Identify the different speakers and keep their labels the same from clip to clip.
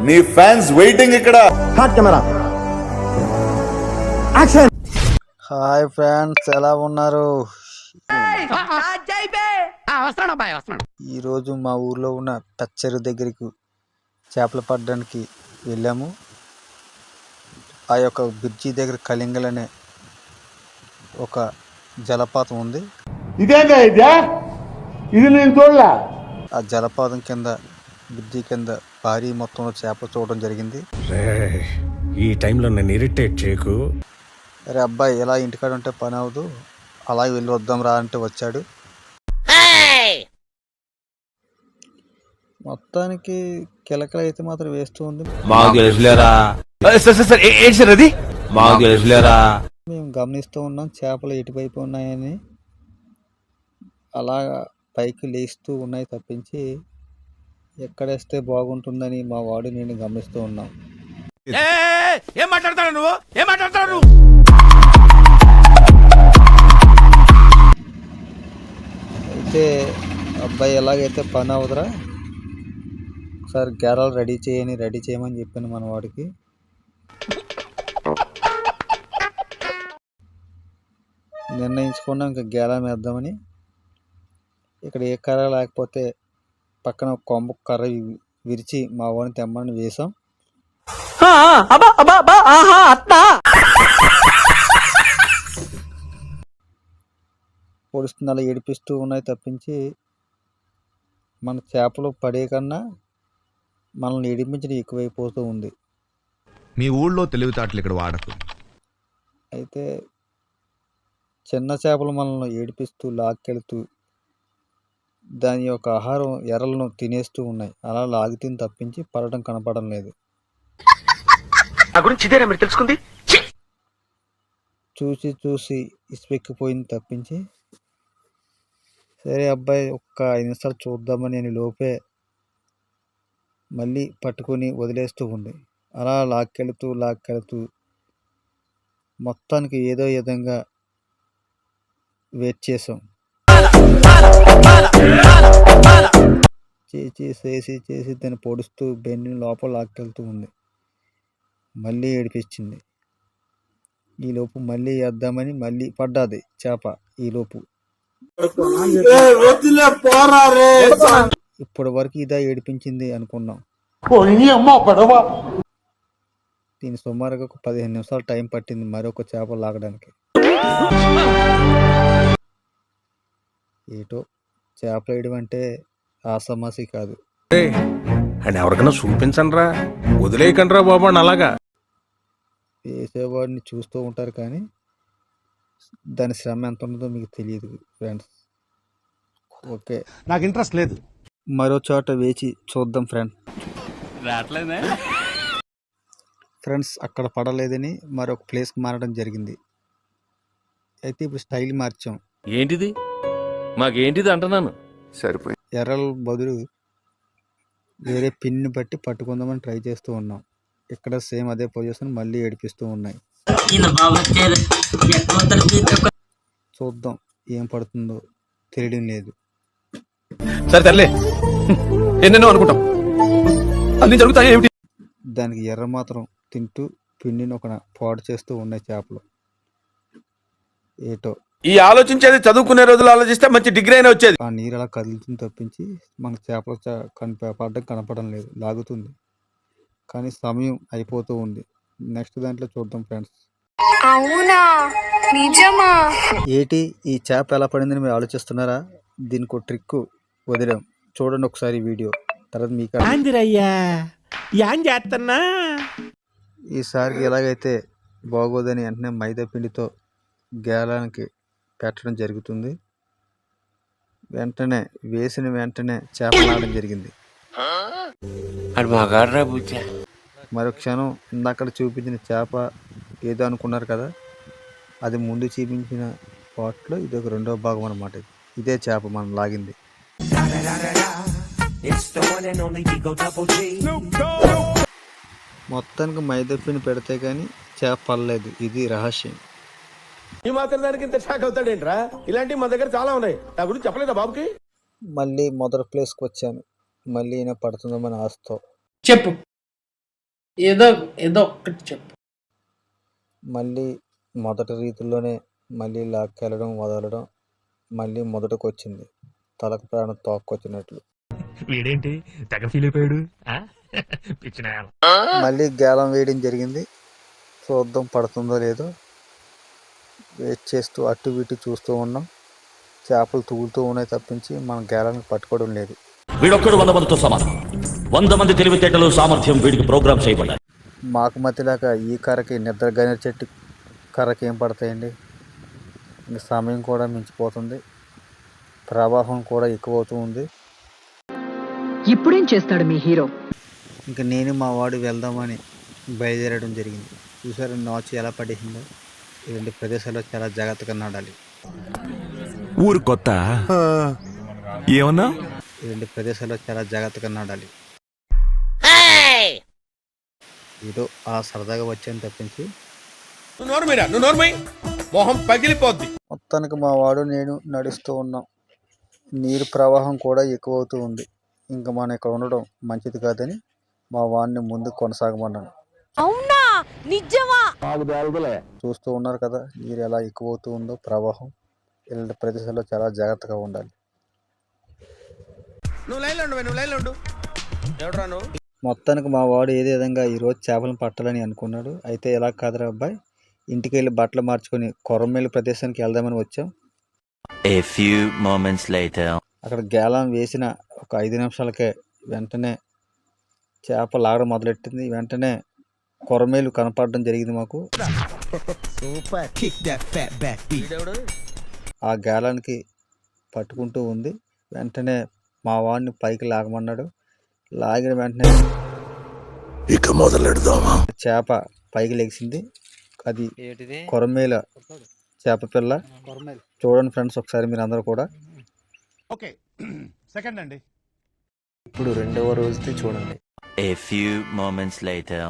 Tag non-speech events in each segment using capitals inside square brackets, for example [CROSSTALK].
Speaker 1: నీ fans waiting ఇక్కడ
Speaker 2: hi friends ఎలా ఉన్నారు?
Speaker 3: వస్తున్నాడు
Speaker 2: ఈరోజు మా ఊర్లో ఉన్న పచ్చరి దగ్గరికి చేపలు పడడానికి వెళ్ళాము. ఆ యొక్క బ్రిడ్జి దగ్గర కలింగల్ అనే ఒక జలపాతం ఉంది.
Speaker 4: ఇదేందా ఇదే ఇది నేను చూడలే.
Speaker 2: ఆ జలపాతం కింద బ్రిడ్జి కింద భారీ మొత్తంలో చేపలు చూడడం జరిగింది.
Speaker 5: ఈ టైంలో నన్ను ఇరిటేట్ చేయకు.
Speaker 2: అరే అబ్బాయి ఎలా ఇంటికాడ ఉంటే పని అవ్వదు. అలా వెళ్ళి వద్దాం రా అంటే వచ్చాడు. మొత్తానికి కిలకల అయితే మాత్రం వేస్తూ ఉంది.
Speaker 6: మాకు తెలుసులేరా? సార్ సార్ అది? మాకు తెలుసులేరా?
Speaker 2: మేము గమనిస్తూ ఉన్నాం చేపలు ఎటువైపు ఉన్నాయని. అలా పైకి లేస్తూ ఉన్నాయి తప్పించి ఎక్కడేస్తే బాగుంటుందని మా వాడు నేను గమనిస్తూ ఉన్నాం.
Speaker 6: ఏం మాట్లాడతాడు నువ్వు? ఏం మాట్లాడతాడు
Speaker 2: అయితే అబ్బాయి ఎలాగైతే పని అవదురా ఒకసారి గేరాలు రెడీ చేయని రెడీ చేయమని చెప్పాను మన వాడికి. నిర్ణయించుకున్నాం. ఇంకా గేలా వేద్దామని. ఇక్కడ ఏ కర్ర లేకపోతే పక్కన కొమ్మ కర్ర విరిచి మా వాడిని తెమ్మని వేసాం పొడుస్తుంది అలా ఏడిపిస్తూ ఉన్నాయి తప్పించి మన చేపలు పడే కన్నా మనల్ని ఏడిపించడం ఎక్కువైపోతూ ఉంది.
Speaker 7: మీ ఊళ్ళో తెలివితేటలు ఇక్కడ వాడకు.
Speaker 2: అయితే చిన్న చేపలు మనల్ని ఏడిపిస్తూ లాక్కెళ్తూ దాని యొక్క ఆహారం ఎర్రలను తినేస్తూ ఉన్నాయి. అలా లాగితిని తప్పించి పడటం కనపడడం లేదు.
Speaker 6: తెలుసుకుంది?
Speaker 2: చూసి చూసి ఇసుపెక్కిపోయింది తప్పించి సరే అబ్బాయి ఒక్క ఐదు నిమిషాలు చూద్దామని నేను లోపే మళ్ళీ పట్టుకొని వదిలేస్తూ ఉంది. అలా లాక్కెళ్తూ లాక్కెళ్తూ మొత్తానికి ఏదో విధంగా వెయిట్ చేసాం. చేసి చేసి చేసి దాన్ని పొడుస్తూ బెండిని లోపల లాక్కెళ్తూ ఉంది. మళ్ళీ ఏడిపించింది. ఈలోపు మళ్ళీ వేద్దామని మళ్ళీ పడ్డాది చేప ఈలోపు ఇప్పటి వరకు ఇదా ఏడిపించింది అనుకున్నాం. దీని సుమారుగా ఒక పదిహేను నిమిషాలు టైం పట్టింది మరొక చేప లాగడానికి. ఏటో చేపలు వేయడం అంటే ఆసమాసి కాదు.
Speaker 5: అని ఎవరికైనా చూపించండి రా వదిలేయకండి రా బాబు అని అలాగా.
Speaker 2: వేసేవాడిని చూస్తూ ఉంటారు కానీ దాని శ్రమ ఎంత ఉంటుందో మీకు తెలియదు ఫ్రెండ్స్. ఓకే.
Speaker 4: నాకు ఇంట్రెస్ట్ లేదు.
Speaker 2: మరో చోట వేచి చూద్దాం ఫ్రెండ్. ఫ్రెండ్స్ అక్కడ పడలేదని మరొక ప్లేస్కి మారడం జరిగింది. అయితే ఇప్పుడు స్టైల్ మార్చాం.
Speaker 8: ఏంటిది? మాకేంటిది అంటున్నాను?
Speaker 2: ఎర్రల బదులు వేరే పిన్ని బట్టి పట్టుకుందామని ట్రై చేస్తూ ఉన్నాం. ఇక్కడ సేమ్ అదే పొజిషన్ మళ్ళీ ఏడిపిస్తూ ఉన్నాయి. చూద్దాం ఏం పడుతుందో తెలియడం లేదు.
Speaker 6: సరే తరలే ఎన్నెన్నో అనుకుంటాం. అన్ని జరుగుతాయి ఏమిటి?
Speaker 2: దానికి ఎర్ర మాత్రం తింటూ పిండిని ఒక పాడు చేస్తూ ఉన్నాయి చేపలు. ఏటో
Speaker 6: ఈ ఆలోచించేది చదువుకునే రోజులు ఆలోచిస్తే మంచి డిగ్రీ అయినా వచ్చేది.
Speaker 2: ఆ నీరు అలా కదులుతుంది తప్పించి మనకు చేపలు పడడం కనపడడం లేదు. లాగుతుంది. కానీ సమయం అయిపోతూ ఉంది. నెక్స్ట్ దాంట్లో చూద్దాం ఫ్రెండ్స్.
Speaker 9: అవునా? నిజమా?
Speaker 2: ఏటి ఈ చేప ఎలా పడిందని మీరు ఆలోచిస్తున్నారా? దీనికి ఒక ట్రిక్ వదిలాం. చూడండి ఒకసారి వీడియో. తర్వాత మీకు
Speaker 5: ఆందిరయ్యా ఏం చేస్తున్నా
Speaker 2: ఈసారికి ఎలాగైతే బాగోదని వెంటనే మైదా పిండితో గేలానికి పెట్టడం జరుగుతుంది. వెంటనే వేసిన వెంటనే చేప లాగడం జరిగింది మరో క్షణం ఇందాక చూపించిన చేప ఏదో అనుకున్నారు కదా? అది ముందు చూపించిన పాట్లో ఇది ఒక రెండో భాగం అన్నమాట ఇదే. చేప మనం లాగింది. మొత్తానికి మైదా పిండి పెడితే కానీ చేప పడలేదు. ఇది రహస్యం.
Speaker 5: ఈ మాత్రం దానికి ఇంత షాక్ అవుతాడేంట్రా? ఇలాంటివి మన దగ్గర చాలా ఉన్నాయి. నా గురించి చెప్పలేదా బాబుకి?
Speaker 2: మళ్ళీ మొదటి ప్లేస్కి వచ్చాను. మళ్ళీ ఈయన పడుతుందామని ఆశతో.
Speaker 3: చెప్పు. ఏదో ఏదో ఒక్కటి చెప్పు.
Speaker 2: మళ్ళీ మొదటి రీతిలోనే మళ్ళీ లాక్కెళ్ళడం వదలడం మళ్ళీ మొదటికి వచ్చింది తలకు ప్రాణం తోక్కొచ్చినట్లు.
Speaker 6: వీడేంటి? తెగ ఫీల్ అయిపోయాడు. పిచ్చిన
Speaker 2: మళ్ళీ గేలం వేయడం జరిగింది. చూద్దాం పడుతుందో లేదో. వెయిట్ చేస్తూ అటు ఇటు చూస్తూ ఉన్నాం. చేపలు తూగుతూ ఉన్నాయి తప్పించి మన గేలానికి పట్టుకోవడం లేదు.
Speaker 10: వీడొక్కడు వంద మందితో సమానం. వంద మంది తెలివితేటలు సామర్థ్యం వీడికి ప్రోగ్రామ్ చేయబడ్డాయి
Speaker 2: మాకు మధ్యలాగా ఈ కర్రకి నిద్ర గనేరు చెట్టు కర్రకి ఏం పడతాయండి? ఇంక సమయం కూడా మించిపోతుంది. ప్రవాహం కూడా ఎక్కువ అవుతూ ఉంది.
Speaker 11: ఇప్పుడేం చేస్తాడు మీ హీరో?
Speaker 2: ఇంకా నేను మా వాడు వెళ్దామని బయలుదేరడం జరిగింది. చూసారు నాచు ఎలా పడేసిందో? ఈ రెండు ప్రదేశాల్లో చాలా జాగ్రత్తగా నడాలి.
Speaker 7: ఊరు కొత్త? ఏమన్నా?
Speaker 2: ఈ రెండు ప్రదేశాల్లో చాలా జాగ్రత్తగా నడాలి. ఏదో ఆ సరదాగా వచ్చాను తప్పించి.
Speaker 5: మొహం పగిలిపోద్ది.
Speaker 2: మొత్తానికి మా వాడు నేను నడుస్తూ ఉన్నాం. నీరు ప్రవాహం కూడా ఎక్కువ అవుతూ ఉంది. ఇంకా మనం ఇక్కడ ఉండడం మంచిది కాదని మా వాడిని ముందు కొనసాగమన్నాను.
Speaker 9: అవునా? నిజమా?
Speaker 2: చూస్తూ ఉన్నారు కదా నీరు ఎలా ఎక్కువ అవుతూ ఉందో ప్రవాహం ఇలాంటి ప్రదేశాల్లో చాలా జాగ్రత్తగా ఉండాలి.
Speaker 5: నువ్వు లైన్లో ఉండు నువ్వు లైన్లో ఉండు. ఎవడరా నువ్వు?
Speaker 2: మొత్తానికి మా వాడు ఏదే విధంగా ఈరోజు చేపలను పట్టాలని అనుకున్నాడు. అయితే ఎలా కాదురా అబ్బాయి? ఇంటికి వెళ్ళి బట్టలు మార్చుకొని కొరమేలు ప్రదేశానికి వెళ్దామని వచ్చాం.
Speaker 10: A few moments later.
Speaker 2: అక్కడ గేలం వేసిన ఒక ఐదు నిమిషాలకే వెంటనే చేప లాగడం మొదలెట్టింది. వెంటనే కొరమేలు కనపడడం జరిగింది మాకు. ఆ గేలానికి పట్టుకుంటూ ఉంది. వెంటనే మా వాడిని పైకి లాగమన్నాడు. లాగిన వెంటనే
Speaker 1: ఇక మొదలెడదామా?
Speaker 2: చేప పైకి లెగిసింది అది కొరమేల చేప పిల్ల. చూడండి ఫ్రెండ్స్ ఒకసారి మీరు అందరూ కూడా.
Speaker 4: ఓకే సెకండ్ [CLEARS THROAT] అండి.
Speaker 2: ఇప్పుడు రెండవ రోజుది చూడండి.
Speaker 10: A few moments later.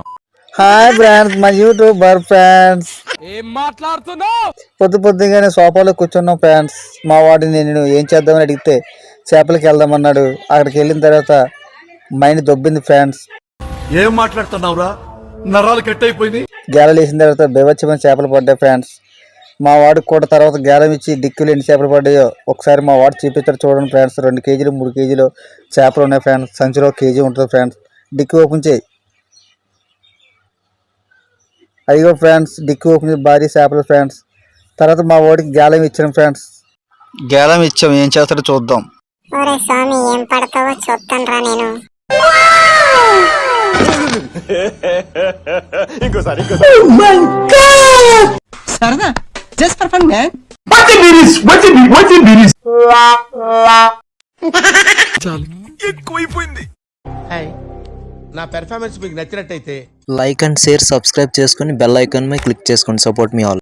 Speaker 2: Hi friends మా యూట్యూబర్ ఫ్రెండ్స్
Speaker 8: ఏం మాట్లాడుతున్నావు?
Speaker 2: పొద్దు పొద్దుగానే సోఫాలో కూర్చున్నాం ఫ్రెండ్స్ మా వాడిని నేను ఏం చేద్దామని అడిగితే చేపలకి వెళ్దామన్నాడు. అక్కడికి వెళ్ళిన తర్వాత మైండ్ దొబ్బింది ఫ్రెండ్స్
Speaker 1: ఏం మాట్లాడుతున్నావురా? నరాలు కట్ అయిపోయింది
Speaker 2: గేలలు వేసిన తర్వాత బేవచ్చమైన చేపలు పడ్డాయి ఫ్రెండ్స్ మా వాడికి కూడా తర్వాత గేలం ఇచ్చి డిక్కులు ఎన్ని చేపలు పడ్డాయో ఒకసారి మా వాడు చూపించారు చూడండి ఫ్రెండ్స్ రెండు కేజీలు మూడు కేజీలు చేపలు ఉన్నాయి ఫ్రెండ్స్ సంచిలో ఒక కేజీ ఉంటుంది ఫ్రెండ్స్ డిక్కి ఓపెన్ చేయి. అయ్యో ఫ్రెండ్స్ డిక్కి ఓపెన్ భారీ చేపలు ఫ్రెండ్స్. తర్వాత మా వాడికి గేలం ఇచ్చాం ఫ్రెండ్స్. గేలం ఇచ్చాం ఏం చేస్తాడో చూద్దాం.
Speaker 9: ఒరే స్వామి ఏం పడతావో చూస్తాను రా నేను
Speaker 3: సరదా జస్ట్ ఫర్ ఫన్ మ్యాన్
Speaker 5: నా పెర్ఫార్మెన్స్ మీకు నచ్చినట్టయితే
Speaker 2: లైక్ అండ్ షేర్ సబ్స్క్రైబ్ చేసుకొని బెల్ ఐకాన్ మీద క్లిక్ చేసుకోండి. సపోర్ట్ మీ ఆల్